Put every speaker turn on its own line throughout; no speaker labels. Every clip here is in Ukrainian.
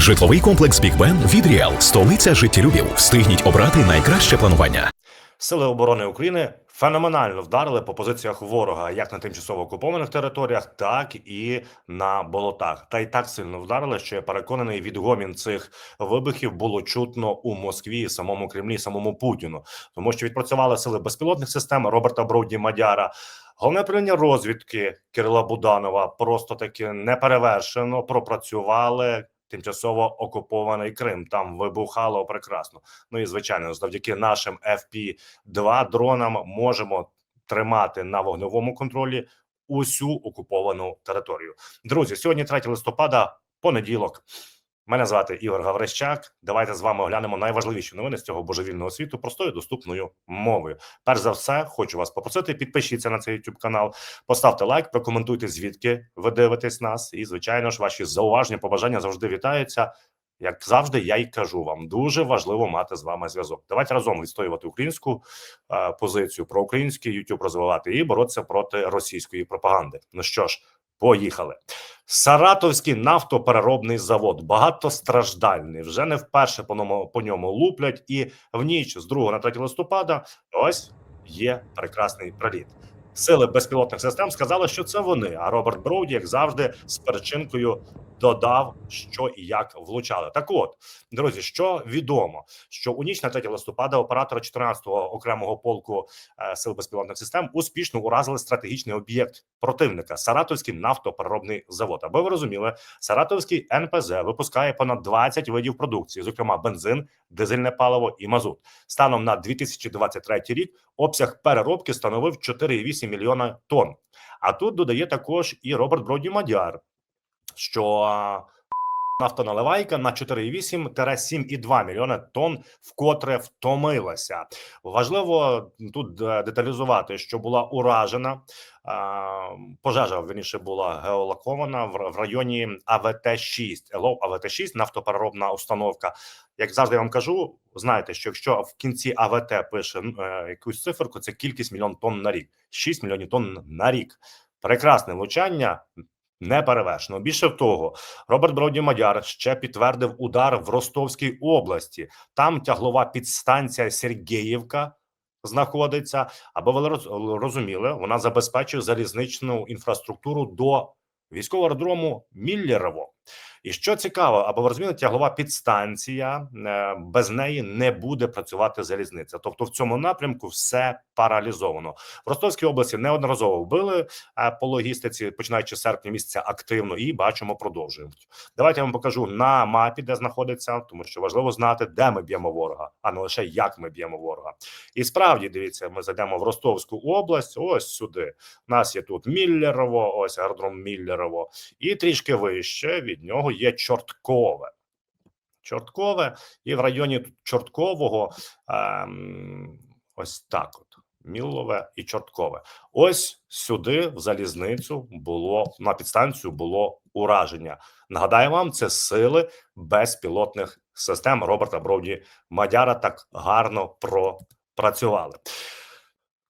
Житловий комплекс Бік Бен від Ріал, столиця життєлюбів. Встигніть обрати найкраще планування.
Сили оборони України феноменально вдарили по позиціях ворога як на тимчасово окупованих територіях, так і на болотах. Та й так сильно вдарили, що я переконаний, відгомін цих вибухів було чутно у Москві, самому Кремлі, самому Путіну, тому що відпрацювали сили безпілотних систем Роберта Броуді Мадяра. Головне управління розвідки Кирила Буданова просто таки неперевершено пропрацювали тимчасово окупований Крим. Там вибухало прекрасно. Ну і звичайно, завдяки нашим FP-2 дронам можемо тримати на вогневому контролі усю окуповану територію. Друзі, сьогодні 3 листопада, понеділок. Мене звати Ігор Гаврищак. Давайте з вами оглянемо найважливіші новини з цього божевільного світу простою доступною мовою. Перш за все, хочу вас попросити, підпишіться на цей YouTube канал, поставте лайк, прокоментуйте, звідки ви дивитесь нас. І, звичайно ж, ваші зауваження, побажання завжди вітаються. Як завжди, я й кажу вам, дуже важливо мати з вами зв'язок. Давайте разом відстоювати українську е, позицію, про український YouTube розвивати і боротися проти російської пропаганди. Ну що ж, поїхали. Саратовський нафтопереробний завод багатостраждальний. Вже не вперше по ньому, по ньому луплять, і в ніч з 2 на 3 листопада ось є прекрасний приліт. Сили безпілотних систем сказали, що це вони. А Роберт Броуді, як завжди, з перчинкою додав, що і як влучали. Так, от друзі, що відомо, що у ніч на 3 листопада оператори 14-го окремого полку е, сил безпілотних систем успішно уразили стратегічний об'єкт противника Саратовський нафтопереробний завод. Аби ви розуміли, Саратовський НПЗ випускає понад 20 видів продукції, зокрема бензин, дизельне паливо і мазут. Станом на 2023 рік обсяг переробки становив 4,8 мільйона тонн. А тут додає також і Роберт Броді Мадяр, що нафтоналивайка на 4,8-7,2 мільйони тонн вкотре втомилася. Важливо тут е, деталізувати, що була уражена пожежа. Верніше була геолокована в, районі АВТ 6 ЕЛО АВТ 6 нафтопереробна установка. Як завжди я вам кажу, знаєте, що якщо в кінці АВТ пише е, якусь циферку, це кількість мільйон тонн на рік, 6 мільйонів тонн на рік. Прекрасне влучання. Не перевершено. Більше того, Роберт Броді Мадяр ще підтвердив удар в Ростовській області. Там тяглова підстанція Сергіївка знаходиться. Аби ви роз- розуміли, вона забезпечує залізничну інфраструктуру до військового аеродрому Міллерово. І що цікаво, аби ви розуміли, тяглова підстанція е, без неї не буде працювати залізниця. Тобто, в цьому напрямку все паралізовано. В Ростовській області неодноразово вбили е, по логістиці, починаючи з серпня місяця активно, і бачимо, продовжуємо. Давайте я вам покажу на мапі, де знаходиться, тому що важливо знати, де ми б'ємо ворога, а не лише як ми б'ємо ворога. І справді дивіться, ми зайдемо в Ростовську область. Ось сюди. У нас є тут Міллерово, ось аеродром Міллерово, і трішки вище від нього є Чорткове. Чорткове, і в районі Чорткового ем, ось так от. Міллове і Чорткове. Ось сюди, в залізницю, було на підстанцію було ураження. Нагадаю вам, це сили безпілотних систем Роберта Броуді Мадяра так гарно пропрацювали.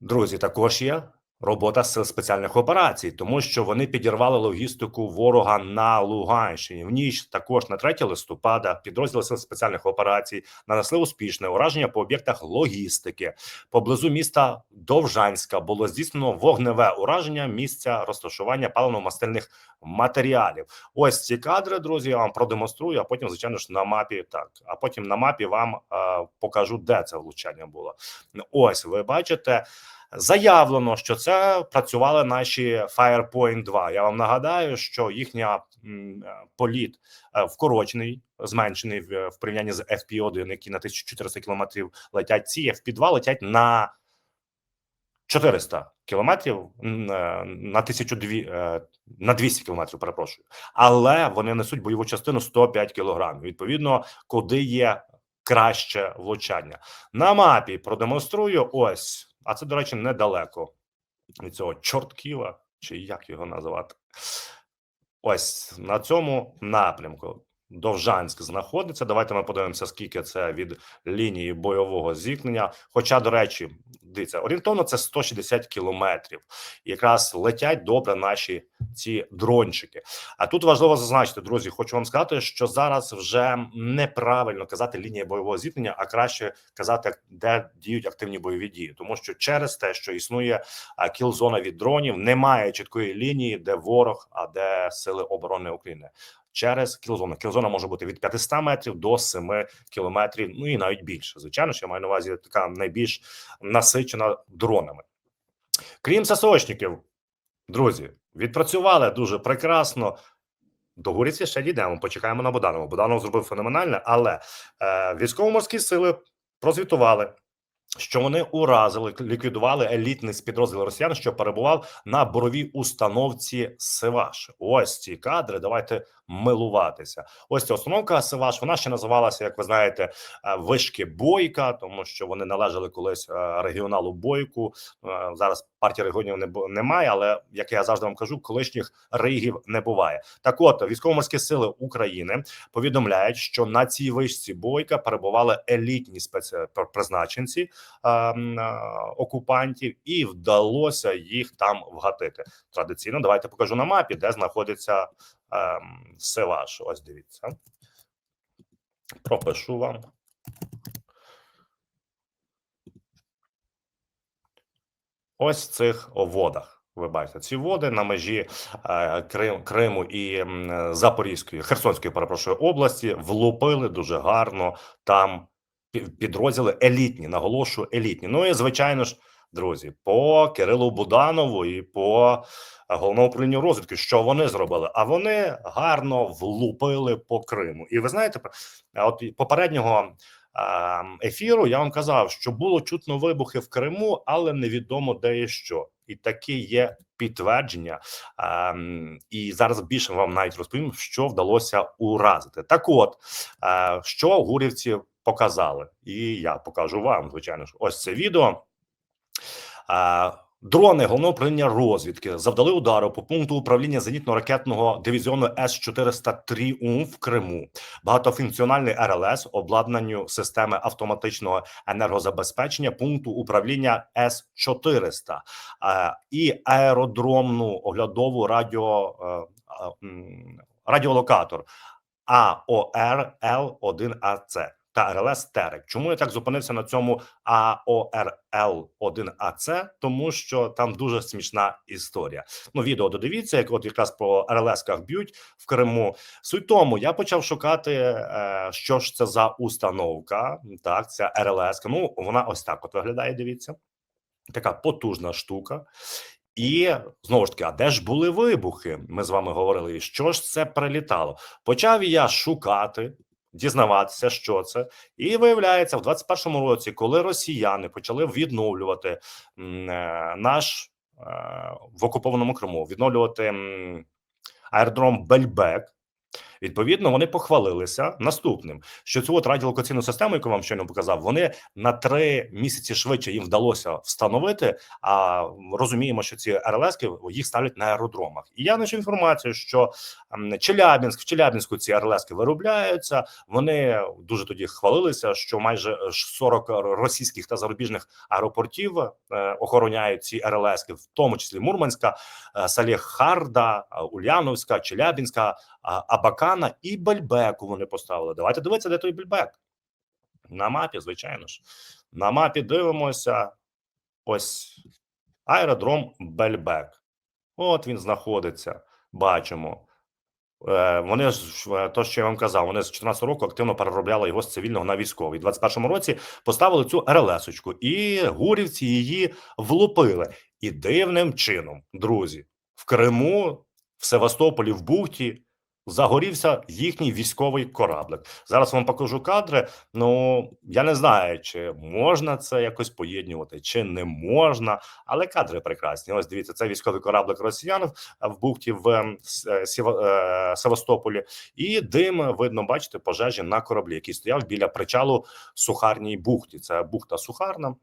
Друзі, також є робота сил спеціальних операцій, тому що вони підірвали логістику ворога на Луганщині. В ніч також на 3 листопада підрозділи сил спеціальних операцій нанесли успішне ураження по об'єктах логістики. Поблизу міста Довжанська було здійснено вогневе ураження місця розташування паливно-мастильних матеріалів. Ось ці кадри, друзі, я вам продемонструю. А потім, звичайно ж, на мапі так. А потім на мапі вам е, покажу, де це влучання було. Ось ви бачите. Заявлено, що це працювали наші Firepoint 2. Я вам нагадаю, що їхня е, політ е, вкорочений, зменшений в, в порівнянні з FP1, які на 1400 кілометрів летять. Ці FP2 летять на 400 кілометрів е, на 1002, е, на 200 кілометрів, перепрошую, але вони несуть бойову частину 105 кілограмів. Відповідно, куди є краще влучання на мапі. Продемонструю ось. А це, до речі, недалеко від цього чортківа, чи як його називати. Ось на цьому напрямку. Довжанськ знаходиться. Давайте ми подивимося, скільки це від лінії бойового зіткнення. Хоча, до речі, дивіться, орієнтовно це 160 кілометрів. Якраз летять добре наші ці дрончики. А тут важливо зазначити, друзі, хочу вам сказати, що зараз вже неправильно казати лінія бойового зіткнення, а краще казати, де діють активні бойові дії, тому що через те, що існує кіл-зона від дронів, немає чіткої лінії, де ворог, а де сили оборони України. Через кілзону. Кілзона може бути від 500 метрів до 7 кілометрів, ну і навіть більше. Звичайно, що я маю на увазі така найбільш насичена дронами. Крім ССОшників, друзі, відпрацювали дуже прекрасно. До Гуріці ще дійдемо. Почекаємо на Буданова. Буданов зробив феноменальне, але е, військово-морські сили прозвітували, що вони уразили, ліквідували елітний підрозділ росіян, що перебував на боровій установці Севаш. Ось ці кадри. Давайте милуватися. Ось ця установка Севаш. Вона ще називалася, як ви знаєте, е, вишки Бойка, тому що вони належали колись е, регіоналу Бойку. Е, Зараз партії регіонів не немає, але як я завжди вам кажу, колишніх ригів не буває. Так, от військово-морські сили України повідомляють, що на цій вишці бойка перебували елітні спецпризначенці окупантів, і вдалося їх там вгатити. Традиційно давайте покажу на мапі, де знаходиться е, Севаш. Ось дивіться. Пропишу вам. Ось в цих водах. Ви бачите, ці води на межі е, Крим, Криму і Запорізької, Херсонської, перепрошую, області влупили дуже гарно там підрозділи елітні, наголошую, елітні. Ну і звичайно ж, друзі, по Кирилу Буданову і по е, головному управлінню розвідки, що вони зробили? А вони гарно влупили по Криму. І ви знаєте, от попереднього ефіру я вам казав, що було чутно вибухи в Криму, але невідомо де і що. І такі є підтвердження. І зараз більше вам навіть розповім, що вдалося уразити. Так, от що гурівці показали, і я покажу вам. Звичайно ж, ось це відео. Дрони головного управління розвідки завдали удару по пункту управління зенітно-ракетного дивізіону С 400 Тріумф в Криму. Багатофункціональний РЛС обладнанню системи автоматичного енергозабезпечення пункту управління С 400 і аеродромну оглядову радіо е, а, радіолокатор АОР Л1АЦ та РЛС Терек. Чому я так зупинився на цьому АОРЛ1АЦ? Тому що там дуже смішна історія. Ну, відео додивіться, як от якраз по РЛС-ках б'ють в Криму. Суть тому я почав шукати, е, що ж це за установка. Так, ця РЛС. Ну, вона ось так от виглядає. Дивіться, така потужна штука. І знову ж таки, а де ж були вибухи? Ми з вами говорили, що ж це прилітало? Почав я шукати, дізнаватися, що це, і виявляється, в 21-му році, коли росіяни почали відновлювати е, наш е, в окупованому Криму, відновлювати аеродром Бельбек. Відповідно, вони похвалилися наступним, що цю от радіолокаційну систему, яку вам щойно показав, вони на три місяці швидше їм вдалося встановити. А розуміємо, що ці РЛСки їх ставлять на аеродромах. І я знайшов інформацію, що Челябінськ в Челябінську ці РЛСки виробляються. Вони дуже тоді хвалилися, що майже 40 російських та зарубіжних аеропортів е, охороняють ці РЛСки, в тому числі Мурманська, е, Салєхарда, е, Ульяновська, Челябінська, а- Абакана і Бельбеку вони поставили. Давайте дивитися, де той Бельбек. На мапі, звичайно ж. На мапі дивимося. Ось аеродром Бельбек. От він знаходиться. Бачимо. Е, Вони ж е, то, що я вам казав, вони з 14 року активно переробляли його з цивільного на військовий. У 21-му році поставили цю РЛС-очку, і гурівці її влупили. І дивним чином, друзі, в Криму, в Севастополі, в Бухті загорівся їхній військовий кораблик. Зараз вам покажу кадри. Ну я не знаю, чи можна це якось поєднувати, чи не можна, але кадри прекрасні. Ось дивіться, це військовий кораблик росіян в- в Бухті в ем, е, е, Севастополі, і дим видно, бачите, пожежі на кораблі, який стояв біля причалу Сухарній бухті. Це бухта Сухарна.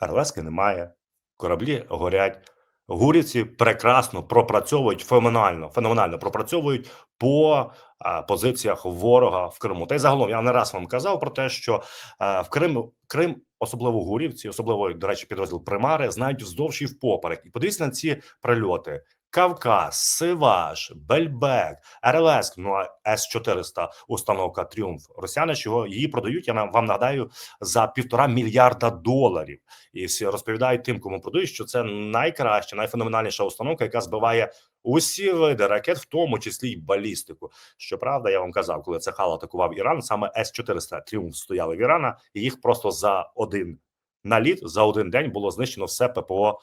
РЛСки немає, кораблі горять. Гурівці прекрасно пропрацьовують феноменально, феноменально пропрацьовують по а, позиціях ворога в Криму. Та й загалом я не раз вам казав про те, що а, в Крим Крим, особливо гурівці, особливо до речі, підрозділ Примари, знають вздовж і впоперек. І подивіться на ці прильоти. Кавказ, Сиваш, Бельбек, РЛС, ну а С-400 установка Тріумф. Росіяни ж його її продають. Я вам нагадаю за півтора мільярда доларів. І всі розповідають тим, кому продають, що це найкраща, найфеноменальніша установка, яка збиває усі види ракет, в тому числі й балістику. Щоправда, я вам казав, коли Цехал атакував Іран, саме С-400 Тріумф стояли в Ірана, і їх просто за один наліт за один день було знищено все ППО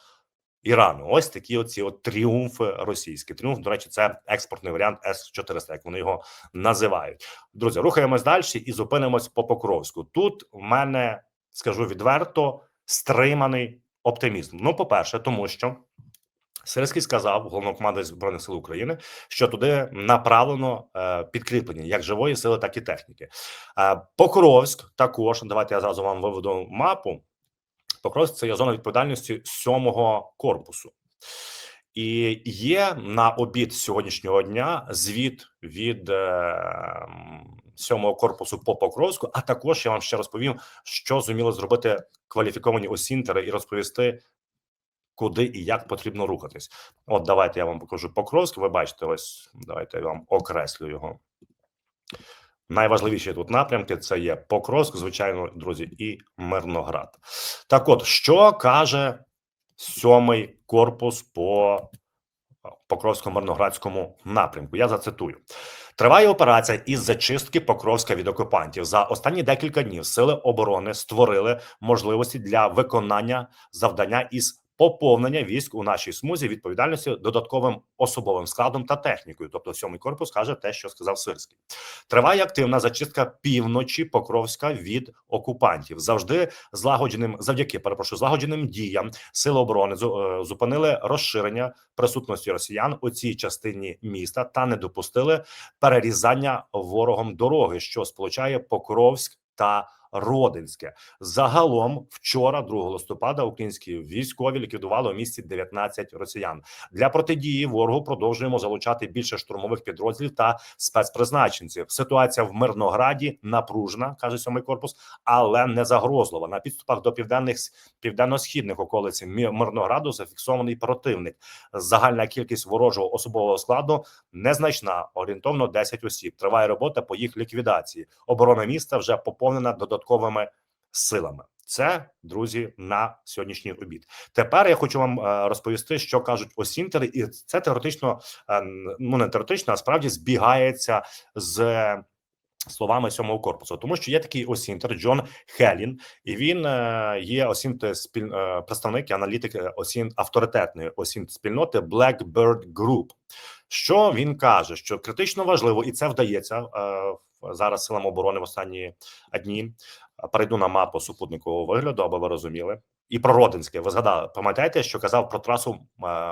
Ірану. Ось такі оці от тріумфи російські. Тріумф, до речі, це експортний варіант С-400, як вони його називають. Друзі, рухаємось далі і зупинимось по Покровську. Тут в мене скажу відверто стриманий оптимізм. Ну, по-перше, тому що Сирський сказав головнокомандувач збройних сил України, що туди направлено е, підкріплення як живої сили, так і техніки. Е, Покровськ також давайте я зразу вам виведу мапу. Покровськ це є зона відповідальності сьомого корпусу. І є на обід сьогоднішнього дня звіт від е, сьомого корпусу по Покровську. А також я вам ще розповім, що зуміли зробити кваліфіковані осінтери, і розповісти, куди і як потрібно рухатись. От давайте я вам покажу Покровськ. Ви бачите, ось давайте я вам окреслю його. Найважливіші тут напрямки це є Покровськ, звичайно, друзі, і Мирноград. Так, от що каже сьомий корпус по Покровсько-Мирноградському напрямку? Я зацитую. Триває операція із зачистки Покровська від окупантів. За останні декілька днів сили оборони створили можливості для виконання завдання із поповнення військ у нашій смузі відповідальності додатковим особовим складом та технікою. Тобто, сьомий корпус каже те, що сказав Сирський. Триває активна зачистка півночі Покровська від окупантів. Завжди злагодженим, завдяки перепрошую, злагодженим діям сили оборони е, зупинили розширення присутності росіян у цій частині міста та не допустили перерізання ворогом дороги, що сполучає Покровськ та Родинське. Загалом, вчора, 2 листопада, українські військові ліквідували у місті 19 росіян. Для протидії ворогу продовжуємо залучати більше штурмових підрозділів та спецпризначенців. Ситуація в Мирнограді напружена, каже сьомий корпус, але не загрозлива. На підступах до південних південно-східних околиць Мирнограду зафіксований противник. Загальна кількість ворожого особового складу незначна, орієнтовно 10 осіб. Триває робота по їх ліквідації. Оборона міста вже поповнена додатковими силами. Це друзі на сьогоднішній обід. Тепер я хочу вам е, розповісти, що кажуть осінтери, і це теоретично е, ну не теоретично, а справді збігається з. Словами сьомого корпусу, тому що є такий осінтер Джон Хелін, і він е, є осінт спіль представник аналітик осін авторитетної осінт спільноти Blackbird Group. Що він каже, що критично важливо, і це вдається в- зараз силам оборони в останні дні. Перейду на мапу супутникового вигляду, аби ви розуміли. І про Родинське. Ви згадали, пам'ятаєте, що казав про трасу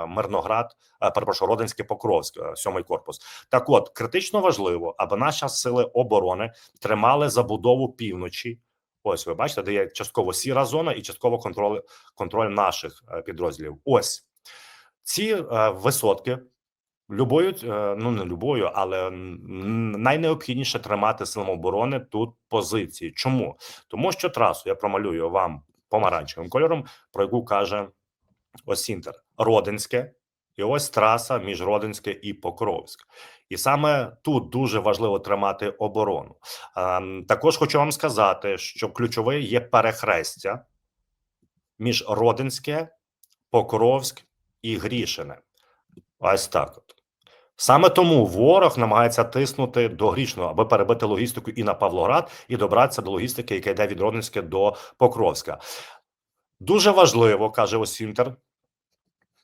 Мирноград, перепрошую, Родинське Покровськ, сьомий корпус. Так, от критично важливо, аби наші сили оборони тримали забудову півночі. Ось ви бачите, де є частково сіра зона і частково контроль контроль наших е, підрозділів. Ось ці е, висотки. Любою, е, ну не любою, але найнеобхідніше тримати силам оборони тут позиції. Чому? Тому що трасу я промалюю вам помаранчевим кольором, про яку каже Осінтер Родинське, і ось траса між Родинське і Покровськ. І саме тут дуже важливо тримати оборону. Також хочу вам сказати, що ключове є перехрестя між Родинське, Покровськ і Грішине. Ось так от. Саме тому ворог намагається тиснути до Грішного, аби перебити логістику і на Павлоград, і добратися до логістики, яка йде від Родинська до Покровська. Дуже важливо, каже Осінтер,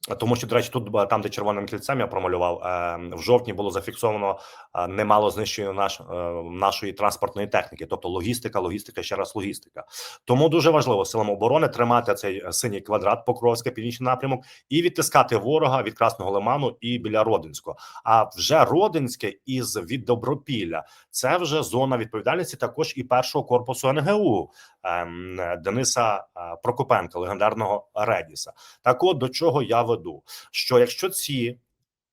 тому що, до речі, тут там, де червоним кільцем я промалював, е, в жовтні було зафіксовано е, немало знищення наш, е, нашої транспортної техніки, тобто логістика, логістика, ще раз логістика. Тому дуже важливо силам оборони тримати цей синій квадрат Покровське, північний напрямок, і відтискати ворога від Красного Лиману і біля Родинського. А вже Родинське із від Добропілля це вже зона відповідальності також і першого корпусу НГУ Дениса е, Прокопенка, легендарного Редіса. Так, от до чого я веду. що якщо ці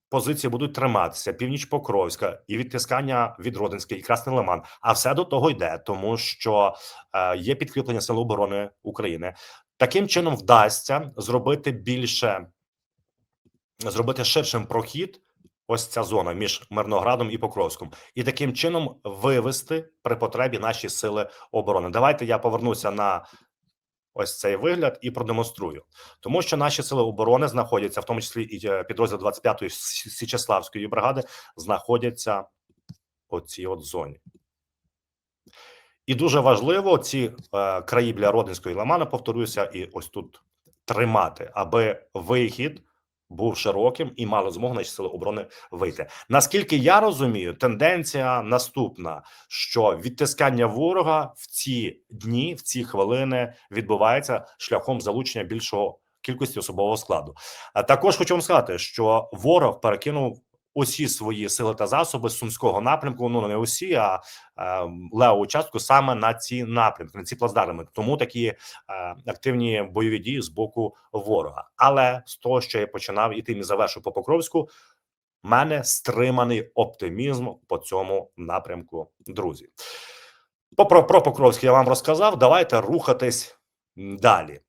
позиції будуть триматися північ Покровська і відтискання від Родинська і Красний Лиман, а все до того йде, тому що е, є підкріплення Сил оборони України. Таким чином вдасться зробити більше, зробити ширшим прохід. Ось ця зона між Мирноградом і Покровськом, і таким чином вивести при потребі наші сили оборони. Давайте я повернуся на ось цей вигляд і продемонструю, тому що наші сили оборони знаходяться, в тому числі і е, підрозділ 25-ї Сі- Січеславської бригади, знаходяться у цій от зоні. І дуже важливо ці е, краї біля Родинської Ламана, повторюся, і ось тут тримати, аби вихід був широким і мали змогу наші сили оборони вийти. Наскільки я розумію, тенденція наступна: що відтискання ворога в ці дні, в ці хвилини відбувається шляхом залучення більшого кількості особового складу. А також хочу вам сказати, що ворог перекинув. Усі свої сили та засоби з сумського напрямку, ну не усі, а е, леву частку саме на ці напрямки, на ці плацдарми. Тому такі е, активні бойові дії з боку ворога. Але з того, що я починав і тим і завершу по Покровську, мене стриманий оптимізм по цьому напрямку, друзі. Про, про Покровськ я вам розказав. Давайте рухатись далі.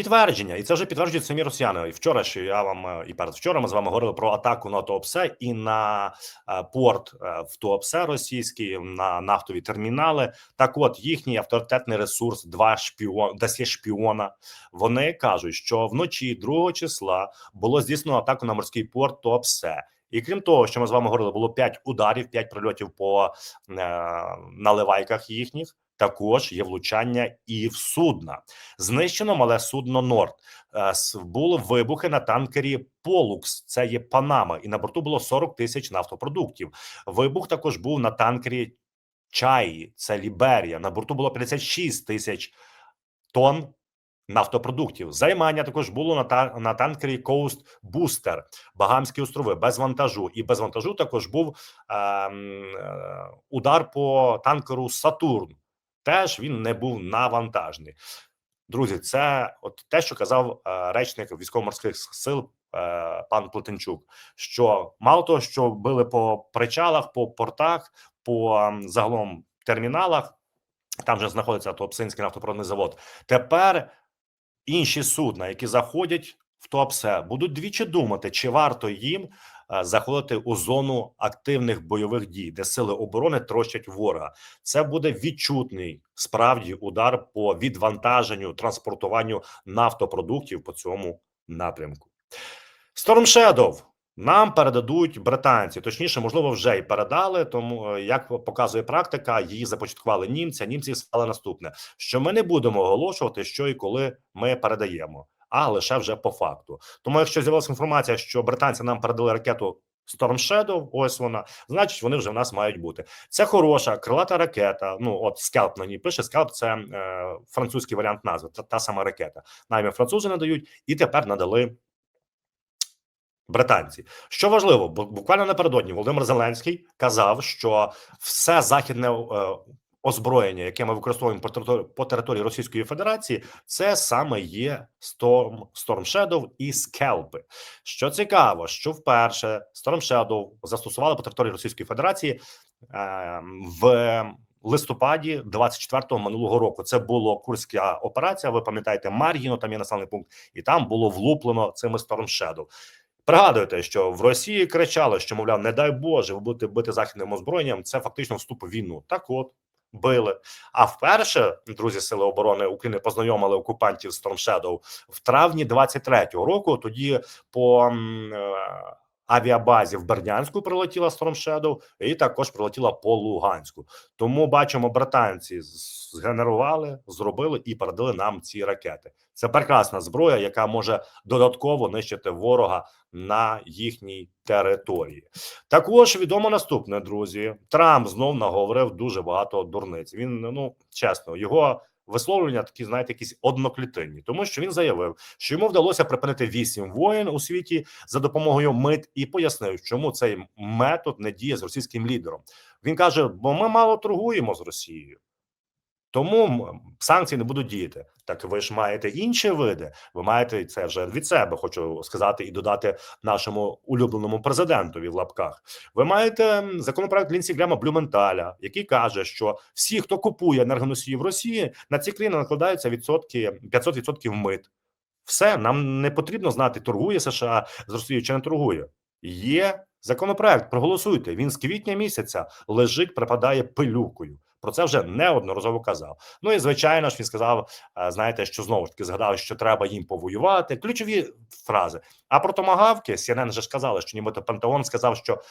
Підтвердження, і це вже підтверджують самі росіяни. І вчора ще я вам е, і перед вчора ми з вами говорили про атаку на Туапсе і на е, порт е, в Туапсе російський на нафтові термінали. Так, от їхній авторитетний ресурс, два шпіон, досі шпіона. Вони кажуть, що вночі 2 числа було здійснено атаку на морський порт Туапсе. І крім того, що ми з вами говорили, було 5 ударів, 5 прильотів по е, наливайках їхніх. Також є влучання і в судна. Знищено мале судно Норд. Е, Були вибухи на танкері Полукс. Це є Панама, і на борту було 40 тисяч нафтопродуктів. Вибух також був на танкері Чаї. Це Ліберія. На борту було 56 тисяч тонн нафтопродуктів. Займання також було на та на танкері Coast Booster, Багамські острови без вантажу. І без вантажу також був ем, е, удар по танкеру Сатурн. Теж він не був навантажний. Друзі, це от те, що казав е, речник військово-морських сил е, пан Плетенчук. Що мало того, що били по причалах, по портах, по ем, загалом терміналах, там же знаходиться Туапсинський нафтопродний завод. Тепер інші судна, які заходять в Туапсе, будуть двічі думати, чи варто їм е, заходити у зону активних бойових дій, де сили оборони трощать ворога. Це буде відчутний справді удар по відвантаженню транспортуванню нафтопродуктів по цьому напрямку. Storm Shadow нам передадуть британці, точніше, можливо, вже й передали. Тому е, як показує практика, її започаткували німці. а Німці сказали наступне: що ми не будемо оголошувати, що і коли ми передаємо, а лише вже по факту. Тому, якщо з'явилася інформація, що британці нам передали ракету Storm Shadow, ось вона, значить, вони вже в нас мають бути. Це хороша крилата ракета. Ну от скалп на ній пише. Скалп це е, французький варіант назви. Та, та сама ракета. Наймі французи надають, і тепер надали британці. Що важливо, бу- буквально напередодні Володимир Зеленський казав, що все західне е, озброєння, яке ми використовуємо по території, по території Російської Федерації, це саме є Storm, Storm Shadow і скелпи. Що цікаво, що вперше Storm Shadow застосували по території Російської Федерації е, в листопаді 24-го минулого року. Це було курська операція. Ви пам'ятаєте, Мар'їно, там є населений пункт, і там було влуплено цими Storm Shadow. Пригадуєте, що в Росії кричали, що мовляв, не дай Боже, ви будете бити західним озброєнням. Це фактично вступ у війну. Так, от били. А вперше друзі Сили оборони України познайомили окупантів з Storm Shadow в травні 23-го року. Тоді по е, авіабазі в Бердянську прилетіла Storm Shadow і також прилетіла по Луганську. Тому бачимо, британці згенерували, зробили і передали нам ці ракети. Це прекрасна зброя, яка може додатково нищити ворога на їхній території. Також відомо наступне, друзі. Трамп знов наговорив дуже багато дурниць. Він ну чесно, його висловлення такі, знаєте, якісь одноклітинні, тому що він заявив, що йому вдалося припинити вісім воєн у світі за допомогою мит, і пояснив, чому цей метод не діє з російським лідером. Він каже: бо ми мало торгуємо з Росією. Тому санкції не будуть діяти. Так ви ж маєте інші види. Ви маєте це вже від себе, хочу сказати, і додати нашому улюбленому президентові в лапках. Ви маєте законопроект Лінсі Грема Блюменталя, який каже, що всі, хто купує енергоносії в Росії, на ці країни накладаються відсотки 500% мит. Все нам не потрібно знати, торгує США з Росією чи не торгує. Є законопроект. Проголосуйте. Він з квітня місяця лежить, припадає пилюкою. Про це вже неодноразово казав. Ну і звичайно ж він сказав: е, знаєте, що знову ж таки згадав, що треба їм повоювати. Ключові фрази. А про томагавки CNN вже ж сказали, що нібито Пентагон сказав, що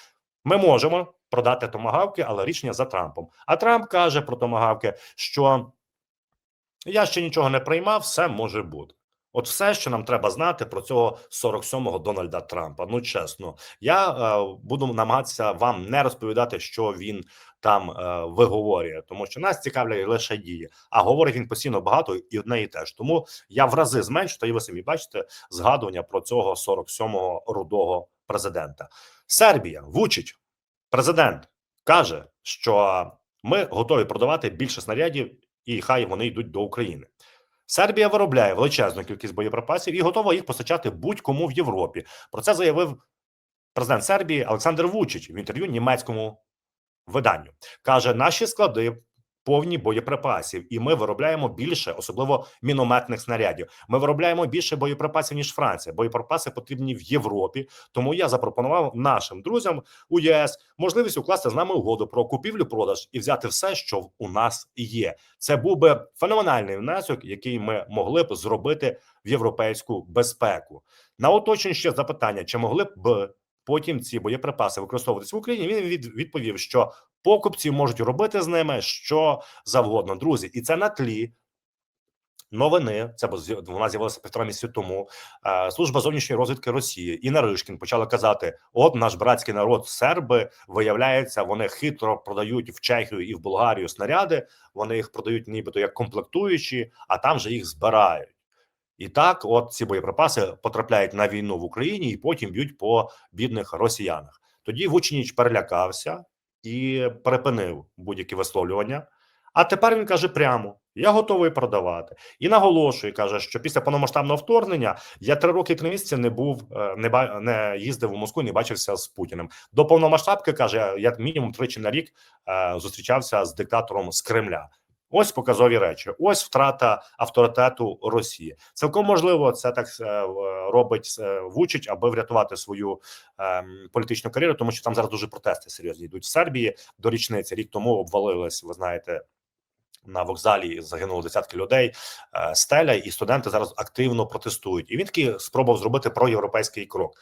ми можемо продати томагавки, але рішення за Трампом. А Трамп каже про томагавки, що я ще нічого не приймав, все може бути. От все, що нам треба знати про цього 47-го Дональда Трампа. Ну чесно, я е, буду намагатися вам не розповідати, що він там е, виговорює, тому що нас цікавлять лише дії. А говорить він постійно багато і одне і те ж. Тому я в рази зменшу, та і ви самі бачите згадування про цього 47-го рудого президента. Сербія Вучич, президент, каже, що ми готові продавати більше снарядів, і хай вони йдуть до України. Сербія виробляє величезну кількість боєприпасів і готова їх постачати будь-кому в Європі. Про це заявив президент Сербії Олександр Вучич в інтерв'ю німецькому виданню. Каже: наші склади повні боєприпасів, і ми виробляємо більше, особливо мінометних снарядів. Ми виробляємо більше боєприпасів ніж Франція. Боєприпаси потрібні в Європі. Тому я запропонував нашим друзям у ЄС можливість укласти з нами угоду про купівлю-продаж і взяти все, що у нас є. Це був би феноменальний внесок, який ми могли б зробити в європейську безпеку. На уточнення ще запитання: чи могли б потім ці боєприпаси використовуватись в Україні? Він відповів, що покупці можуть робити з ними що завгодно, друзі, і це на тлі. Новини це вона з'явилася півтора місяці тому. Служба зовнішньої розвідки Росії і Наришкін почали казати: от наш братський народ, серби, виявляється, вони хитро продають в Чехію і в Болгарію снаряди. Вони їх продають, нібито як комплектуючі, а там же їх збирають. І так, от ці боєприпаси потрапляють на війну в Україні і потім б'ють по бідних росіянах. Тоді Вучніч перелякався і припинив будь-які висловлювання. А тепер він каже прямо: я готовий продавати. І наголошує, каже, що після повномасштабного вторгнення я три роки три місяці не був, е, не ба не їздив у Москву, не бачився з Путіним. До повномасштабки каже, я мінімум тричі на рік е, зустрічався з диктатором з Кремля. Ось показові речі. Ось втрата авторитету Росії. Цілком можливо, це так е, робить е, Вучич, аби врятувати свою ем, політичну кар'єру, тому що там зараз дуже протести серйозні йдуть в Сербії до річниці. Рік тому обвалилась, ви знаєте. На вокзалі загинуло десятки людей, е, стеля, і студенти зараз активно протестують. І він таки спробував зробити проєвропейський крок.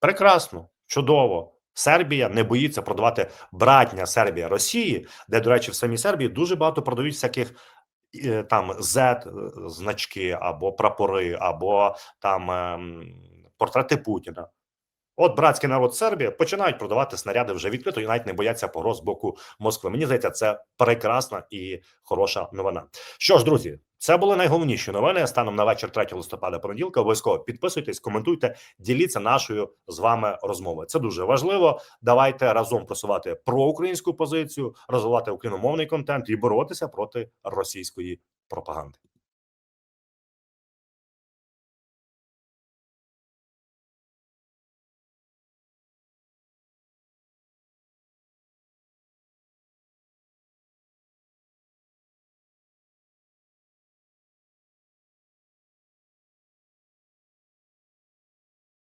Прекрасно, чудово. Сербія не боїться продавати братня Сербія Росії, де, до речі, в самій Сербії дуже багато продають всяких е, там Z значки або прапори, або там ем, портрети Путіна. От братський народ Сербії починають продавати снаряди вже відкрито і навіть не бояться погроз з боку Москви. Мені здається, це прекрасна і хороша новина. Що ж, друзі, це були найголовніші новини станом на вечір 3 листопада понеділка. Обов'язково підписуйтесь, коментуйте, діліться нашою з вами розмовою. Це дуже важливо. Давайте разом просувати проукраїнську позицію, розвивати україномовний контент і боротися проти російської пропаганди.